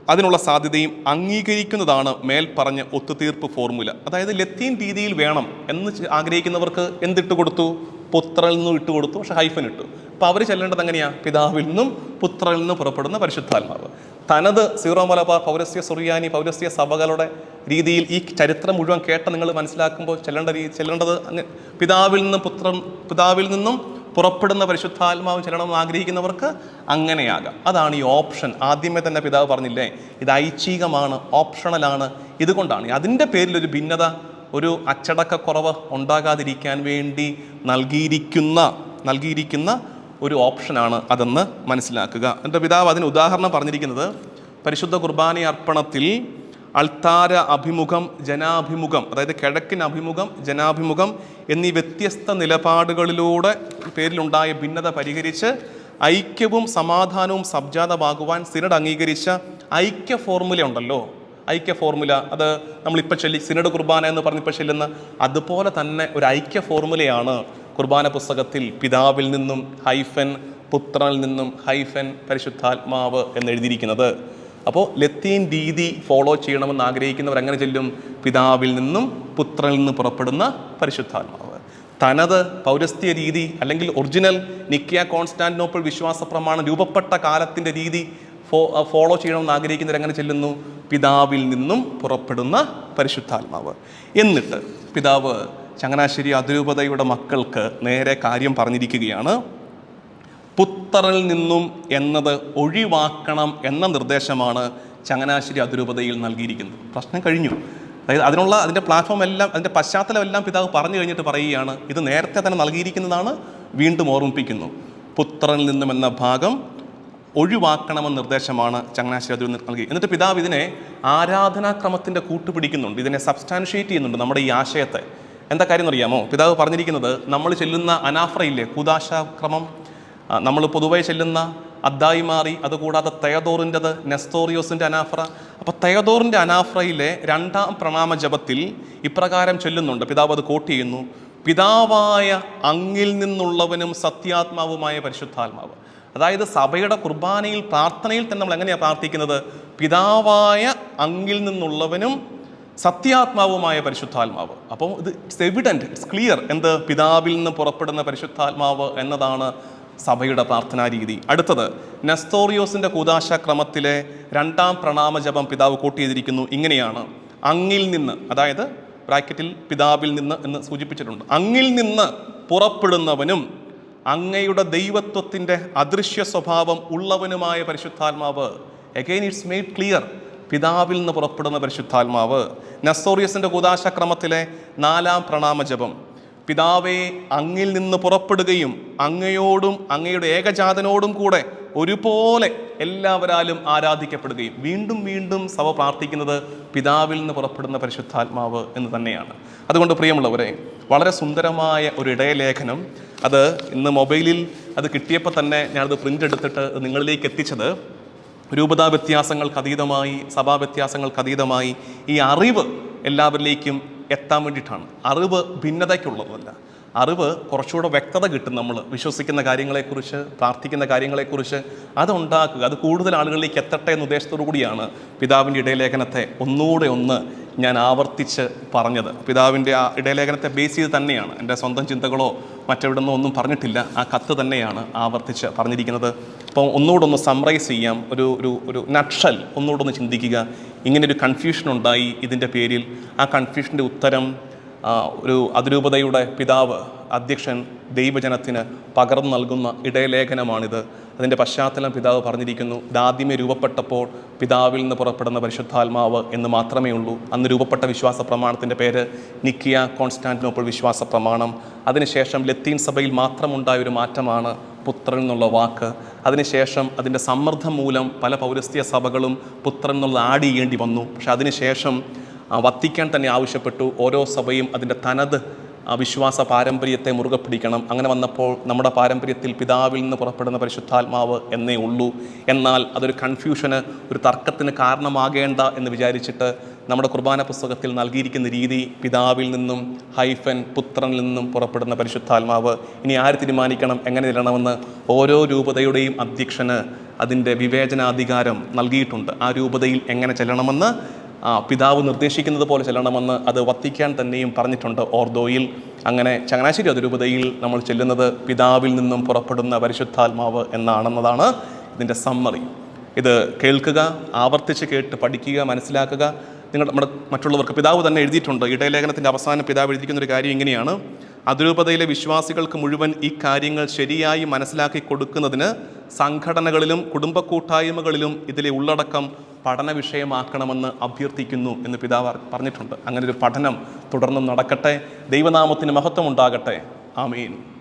അതിനുള്ള സാധ്യതയും അംഗീകരിക്കുന്നതാണ് മേൽപ്പറഞ്ഞ ഒത്തുതീർപ്പ് ഫോർമുല. അതായത് ലത്തീൻ രീതിയിൽ വേണം എന്ന് ആഗ്രഹിക്കുന്നവർക്ക് എന്തിട്ട് കൊടുത്തു പുത്രനിൽ നിന്നും ഇട്ട് കൊടുത്തു പക്ഷെ ഹൈഫൻ ഇട്ടു. അപ്പോൾ അവർ ചെല്ലേണ്ടത് എങ്ങനെയാ? പിതാവിൽ നിന്നും പുത്രനിൽ നിന്നും പുറപ്പെടുന്ന പരിശുദ്ധാത്മാവ്. തനത് സീറോ മലബാർ പൗരസ്യ സുറിയാനി പൗരസ്യ സഭകളുടെ രീതിയിൽ ഈ ചരിത്രം മുഴുവൻ കേട്ട നിങ്ങൾ മനസ്സിലാക്കുമ്പോൾ ചെല്ലേണ്ട രീതി ചെല്ലേണ്ടത് അങ്ങ് പിതാവിൽ നിന്നും പുത്രൻ പിതാവിൽ നിന്നും പുറപ്പെടുന്ന പരിശുദ്ധാത്മാവ് ചെല്ലണമെന്ന് ആഗ്രഹിക്കുന്നവർക്ക് അങ്ങനെയാകാം. അതാണ് ഈ ഓപ്ഷൻ. ആദ്യമേ തന്നെ പിതാവ് പറഞ്ഞില്ലേ ഇത് ഐച്ഛികമാണ് ഓപ്ഷണലാണ്. ഇതുകൊണ്ടാണ്. അതിന്റെ പേരിൽ ഒരു ഭിന്നത ഒരു അച്ചടക്കക്കുറവ് ഉണ്ടാകാതിരിക്കാൻ വേണ്ടി നൽകിയിരിക്കുന്ന നൽകിയിരിക്കുന്ന ഒരു ഓപ്ഷനാണ് അതെന്ന് മനസ്സിലാക്കുക. എന്റെ പിതാവ് അതിന് ഉദാഹരണം പറഞ്ഞിരിക്കുന്നത് പരിശുദ്ധ കുർബാന അർപ്പണത്തിൽ അൾത്താര അഭിമുഖം ജനാഭിമുഖം അതായത് കിഴക്കിന് അഭിമുഖം ജനാഭിമുഖം എന്നീ വ്യത്യസ്ത നിലപാടുകളിലൂടെ പേരിലുണ്ടായ ഭിന്നത പരിഹരിച്ച് ഐക്യവും സമാധാനവും സബ്ജാതമാകുവാൻ സിനഡ് അംഗീകരിച്ച ഐക്യ ഫോർമുല ഉണ്ടല്ലോ. ഐക്യ ഫോർമുല. അത് നമ്മളിപ്പോൾ ചൊല്ലി സിനഡ് കുർബാന എന്ന് പറഞ്ഞിപ്പോൾ ചെല്ലുന്ന അതുപോലെ തന്നെ ഒരു ഐക്യ ഫോർമുലയാണ് കുർബാന പുസ്തകത്തിൽ പിതാവിൽ നിന്നും ഹൈഫൻ പുത്രനിൽ നിന്നും ഹൈഫൻ പരിശുദ്ധാത്മാവ് എന്ന് എഴുതിയിരിക്കുന്നത്. അപ്പോൾ ലത്തീൻ രീതി ഫോളോ ചെയ്യണമെന്ന് ആഗ്രഹിക്കുന്നവർ എങ്ങനെ ചെല്ലും? പിതാവിൽ നിന്നും പുത്രനിൽ നിന്ന് പുറപ്പെടുന്ന പരിശുദ്ധാത്മാവ്. തനത് പൗരസ്ത്യ രീതി അല്ലെങ്കിൽ ഒറിജിനൽ നിക്കിയ കോൺസ്റ്റാന്റിനോപ്പിൾ വിശ്വാസ പ്രമാണം രൂപപ്പെട്ട കാലത്തിന്റെ രീതി ഫോ ഫോളോ ചെയ്യണമെന്ന് ആഗ്രഹിക്കുന്നവർ എങ്ങനെ ചെല്ലുന്നു? പിതാവിൽ നിന്നും പുറപ്പെടുന്ന പരിശുദ്ധാത്മാവ്. എന്നിട്ട് പിതാവ് ചങ്ങനാശ്ശേരി അതിരൂപതയുടെ മക്കൾക്ക് നേരെ കാര്യം പറഞ്ഞിരിക്കുകയാണ്. പുത്രനിൽ നിന്നും എന്നത് ഒഴിവാക്കണം എന്ന നിർദ്ദേശമാണ് ചങ്ങനാശ്ശേരി അതിരൂപതയിൽ നൽകിയിരിക്കുന്നത്. പ്രശ്നം കഴിഞ്ഞു. അതായത് അതിനുള്ള അതിന്റെ പ്ലാറ്റ്ഫോം എല്ലാം അതിന്റെ പശ്ചാത്തലം എല്ലാം പിതാവ് പറഞ്ഞു കഴിഞ്ഞിട്ട് പറയുകയാണ്. ഇത് നേരത്തെ തന്നെ നൽകിയിരിക്കുന്നതാണ്. വീണ്ടും ഓർമ്മിപ്പിക്കുന്നു. പുത്രനിൽ നിന്നും എന്ന ഭാഗം ഒഴിവാക്കണമെന്ന നിർദ്ദേശമാണ് ചങ്ങനാശ്ശേരി നിന്ന് നൽകി. എന്നിട്ട് പിതാവ് ഇതിനെ ആരാധനാക്രമത്തിന്റെ കൂട്ടുപിടിക്കുന്നുണ്ട്. ഇതിനെ സബ്സ്റ്റാൻഷിയേറ്റ് ചെയ്യുന്നുണ്ട് നമ്മുടെ ഈ ആശയത്തെ. എന്താ കാര്യം എന്നറിയാമോ? പിതാവ് പറഞ്ഞിരിക്കുന്നത് നമ്മൾ ചെല്ലുന്ന അനാഫ്രയില്ലേ കൂതാശാക്രമം നമ്മൾ പൊതുവെ ചെല്ലുന്ന അദ്ദായി മാറി അതുകൂടാതെ തയദോറിന്റെത് നെസ്തോറിയോസിന്റെ അനാഫ്ര. അപ്പോൾ തയദോറിന്റെ അനാഫ്രയിലെ രണ്ടാം പ്രണാമ ജപത്തിൽ ഇപ്രകാരം ചൊല്ലുന്നുണ്ട്. പിതാവ് അത് കോട്ട് ചെയ്യുന്നു. പിതാവായ അങ്ങിൽ നിന്നുള്ളവനും സത്യാത്മാവുമായ പരിശുദ്ധാത്മാവ്. അതായത് സഭയുടെ കുർബാനയിൽ പ്രാർത്ഥനയിൽ തന്നെ നമ്മൾ എങ്ങനെയാണ് പ്രാർത്ഥിക്കുന്നത്? പിതാവായ അങ്ങിൽ നിന്നുള്ളവനും സത്യാത്മാവുമായ പരിശുദ്ധാത്മാവ്. അപ്പോൾ ഇത് ഇറ്റ്സ് എവിഡന്റ് ഇറ്റ്സ് ക്ലിയർ എന്ത്? പിതാവിൽ നിന്ന് പുറപ്പെടുന്ന പരിശുദ്ധാത്മാവ് എന്നതാണ് സഭയുടെ പ്രാർത്ഥനാ രീതി. അടുത്തത് നെസ്തോറിയോസിന്റെ കൂതാശ ക്രമത്തിലെ രണ്ടാം പ്രണാമജപം പിതാവ് കോട്ട് ചെയ്തിരിക്കുന്നു ഇങ്ങനെയാണ്. അങ്ങിൽ നിന്ന് അതായത് ബ്രാക്കറ്റിൽ പിതാവിൽ നിന്ന് എന്ന് സൂചിപ്പിച്ചിട്ടുണ്ട്. അങ്ങിൽ നിന്ന് പുറപ്പെടുന്നവനും അങ്ങയുടെ ദൈവത്വത്തിന്റെ അദൃശ്യ സ്വഭാവം ഉള്ളവനുമായ പരിശുദ്ധാത്മാവ്. എഗെയിൻ ഇറ്റ്സ് മെയ്ഡ് ക്ലിയർ പിതാവിൽ നിന്ന് പുറപ്പെടുന്ന പരിശുദ്ധാത്മാവ്. നസ്തോറിയസിന്റെ കൂതാശക്രമത്തിലെ നാലാം പ്രണാമജപം. പിതാവെ അങ്ങിൽ നിന്ന് പുറപ്പെടുകയും അങ്ങയോടും അങ്ങയുടെ ഏകജാതനോടും കൂടെ ഒരുപോലെ എല്ലാവരാലും ആരാധിക്കപ്പെടുകയും വീണ്ടും വീണ്ടും സഭ പ്രാർത്ഥിക്കുന്നത് പിതാവിൽ നിന്ന് പുറപ്പെടുന്ന പരിശുദ്ധാത്മാവ് എന്ന് തന്നെയാണ്. അതുകൊണ്ട് പ്രിയമുള്ളവരെ വളരെ സുന്ദരമായ ഒരു ഇടയലേഖനം അത് ഇന്ന് മൊബൈലിൽ അത് കിട്ടിയപ്പോൾ തന്നെ ഞാനത് പ്രിന്റ് എടുത്തിട്ട് നിങ്ങളിലേക്ക് എത്തിച്ചത്. രൂപതാ വ്യത്യാസങ്ങൾക്ക് അതീതമായി സഭാ വ്യത്യാസങ്ങൾക്ക് അതീതമായി ഈ അറിവ് എല്ലാവരിലേക്കും എത്താൻ വേണ്ടിയിട്ടാണ്. അറിവ് ഭിന്നതയ്ക്കുള്ളതല്ല. അറിവ് കുറച്ചുകൂടെ വ്യക്തത കിട്ടും നമ്മൾ വിശ്വസിക്കുന്ന കാര്യങ്ങളെക്കുറിച്ച് പ്രാർത്ഥിക്കുന്ന കാര്യങ്ങളെക്കുറിച്ച് അതുണ്ടാക്കുക അത് കൂടുതൽ ആളുകളിലേക്ക് എത്തട്ടെ എന്ന ഉദ്ദേശത്തോടു കൂടിയാണ് പിതാവിന്റെ ഇടയലേഖനത്തെ ഒന്നുകൂടെ ഒന്ന് ഞാൻ ആവർത്തിച്ച് പറഞ്ഞത്. പിതാവിന്റെ ആ ഇടയലേഖനത്തെ ബേസ് ചെയ്ത് തന്നെയാണ്. എന്റെ സ്വന്തം ചിന്തകളോ മറ്റെവിടെ നിന്നോ ഒന്നും പറഞ്ഞിട്ടില്ല. ആ കത്ത് തന്നെയാണ് ആവർത്തിച്ച് പറഞ്ഞിരിക്കുന്നത്. അപ്പോൾ ഒന്നുകൂടെ ഒന്ന് സമ്മറൈസ് ചെയ്യാം. ഒരു ഒരു ഒരു നക്ഷൽ ഒന്നുകൂടെ ഒന്ന് ചിന്തിക്കുക. ഇങ്ങനെ ഒരു കൺഫ്യൂഷൻ ഉണ്ടായി ഇതിന്റെ പേരിൽ. ആ കൺഫ്യൂഷന്റെ ഉത്തരം ഒരു അതിരൂപതയുടെ പിതാവ് അധ്യക്ഷൻ ദൈവജനത്തിന് പകർന്നു നൽകുന്ന ഇടയലേഖനമാണിത്. അതിന്റെ പശ്ചാത്തലം പിതാവ് പറഞ്ഞിരിക്കുന്നു. ദാദ്യമേ രൂപപ്പെട്ടപ്പോൾ പിതാവിൽ നിന്ന് പുറപ്പെടുന്ന പരിശുദ്ധാത്മാവ് എന്ന് മാത്രമേ ഉള്ളൂ. അന്ന് രൂപപ്പെട്ട വിശ്വാസ പ്രമാണത്തിന്റെ പേര് നിക്കിയ കോൺസ്റ്റാന്റിനോപ്പിൾ വിശ്വാസ പ്രമാണം അതിനുശേഷം ലത്തീൻ സഭയിൽ മാത്രമുണ്ടായ ഒരു മാറ്റമാണ് പുത്രൻ എന്നുള്ള വാക്ക്. അതിനുശേഷം അതിന്റെ സമ്മർദ്ദം മൂലം പല പൗരസ്ത്യ സഭകളും പുത്രൻ എന്നുള്ളത് ആഡ് ചെയ്യേണ്ടി വന്നു. പക്ഷെ അതിനുശേഷം വത്തിക്കാൻ തന്നെ ആവശ്യപ്പെട്ടു. ഓരോ സഭയും അതിന്റെ തനത് വിശ്വാസ പാരമ്പര്യത്തെ മുറുകെ പിടിക്കണം. അങ്ങനെ വന്നപ്പോൾ നമ്മുടെ പാരമ്പര്യത്തിൽ പിതാവിൽ നിന്ന് പുറപ്പെടുന്ന പരിശുദ്ധാത്മാവ് എന്നേ ഉള്ളൂ. എന്നാൽ അതൊരു കൺഫ്യൂഷന് ഒരു തർക്കത്തിന് കാരണമാകേണ്ട എന്ന് വിചാരിച്ചിട്ട് നമ്മുടെ കുർബാന പുസ്തകത്തിൽ നൽകിയിരിക്കുന്ന രീതി പിതാവിൽ നിന്നും ഹൈഫൻ പുത്രനിൽ നിന്നും പുറപ്പെടുന്ന പരിശുദ്ധാത്മാവ് ഇനി ആര് തീരുമാനിക്കണം എങ്ങനെ തരണമെന്ന് ഓരോ രൂപതയുടെയും അധ്യക്ഷന് അതിന്റെ വിവേചനാധികാരം നൽകിയിട്ടുണ്ട്. ആ രൂപതയിൽ എങ്ങനെ ചെല്ലണമെന്ന് പിതാവ് നിർദ്ദേശിക്കുന്നത് പോലെ ചെല്ലണമെന്ന് അത് വത്തിക്കാൻ തന്നെയും പറഞ്ഞിട്ടുണ്ട്. ഓർദോയിൽ അങ്ങനെ ചങ്ങനാശ്ശേരി അതിരൂപതയിൽ നമ്മൾ ചെല്ലുന്നത് പിതാവിൽ നിന്നും പുറപ്പെടുന്ന പരിശുദ്ധാത്മാവ് എന്നാണെന്നതാണ് ഇതിന്റെ സമ്മറി. ഇത് കേൾക്കുക ആവർത്തിച്ച് കേട്ട് പഠിക്കുക മനസ്സിലാക്കുക. നിങ്ങൾ നമ്മുടെ മറ്റുള്ളവർക്ക് പിതാവ് തന്നെ എഴുതിയിട്ടുണ്ട്. ഇടയലേഖനത്തിന്റെ അവസാനം പിതാവ് എഴുതിയിരിക്കുന്ന ഒരു കാര്യം ഇങ്ങനെയാണ്. അതിരൂപതയിലെ വിശ്വാസികൾക്ക് മുഴുവൻ ഈ കാര്യങ്ങൾ ശരിയായി മനസ്സിലാക്കി കൊടുക്കുന്നതിന് സംഘടനകളിലും കുടുംബ കൂട്ടായ്മകളിലും ഇതിലെ ഉള്ളടക്കം പഠന വിഷയമാക്കണമെന്ന് അഭ്യർത്ഥിക്കുന്നു എന്ന് പിതാവ് പറഞ്ഞിട്ടുണ്ട്. അങ്ങനെ ഒരു പഠനം തുടർന്നും നടക്കട്ടെ. ദൈവനാമത്തിന് മഹത്വം ഉണ്ടാകട്ടെ ആമീൻ.